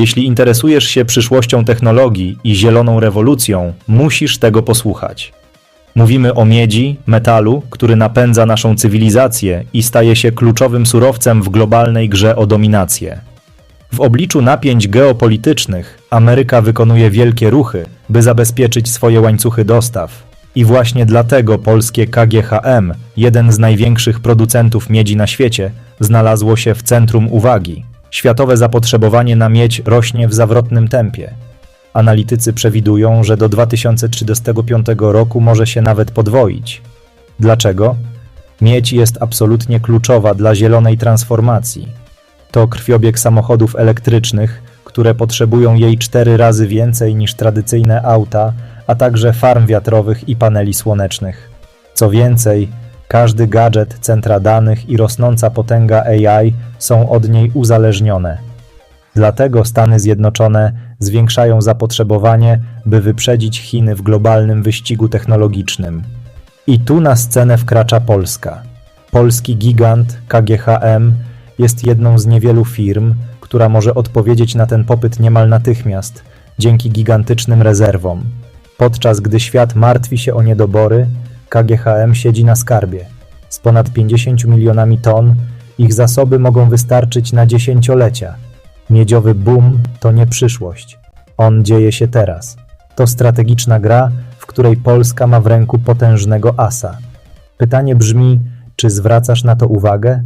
Jeśli interesujesz się przyszłością technologii i zieloną rewolucją, musisz tego posłuchać. Mówimy o miedzi, metalu, który napędza naszą cywilizację i staje się kluczowym surowcem w globalnej grze o dominację. W obliczu napięć geopolitycznych Ameryka wykonuje wielkie ruchy, by zabezpieczyć swoje łańcuchy dostaw. I właśnie dlatego polskie KGHM, jeden z największych producentów miedzi na świecie, znalazło się w centrum uwagi. Światowe zapotrzebowanie na miedź rośnie w zawrotnym tempie. Analitycy przewidują, że do 2035 roku może się nawet podwoić. Dlaczego? Miedź jest absolutnie kluczowa dla zielonej transformacji. To krwiobieg samochodów elektrycznych, które potrzebują jej cztery razy więcej niż tradycyjne auta, a także farm wiatrowych i paneli słonecznych. Co więcej, każdy gadżet, centra danych i rosnąca potęga AI są od niej uzależnione. Dlatego Stany Zjednoczone zwiększają zapotrzebowanie, by wyprzedzić Chiny w globalnym wyścigu technologicznym. I tu na scenę wkracza Polska. Polski gigant KGHM jest jedną z niewielu firm, która może odpowiedzieć na ten popyt niemal natychmiast dzięki gigantycznym rezerwom. Podczas gdy świat martwi się o niedobory, KGHM siedzi na skarbie. Z ponad 50 milionami ton ich zasoby mogą wystarczyć na dziesięciolecia. Miedziowy boom to nie przyszłość. On dzieje się teraz. To strategiczna gra, w której Polska ma w ręku potężnego asa. Pytanie brzmi, czy zwracasz na to uwagę?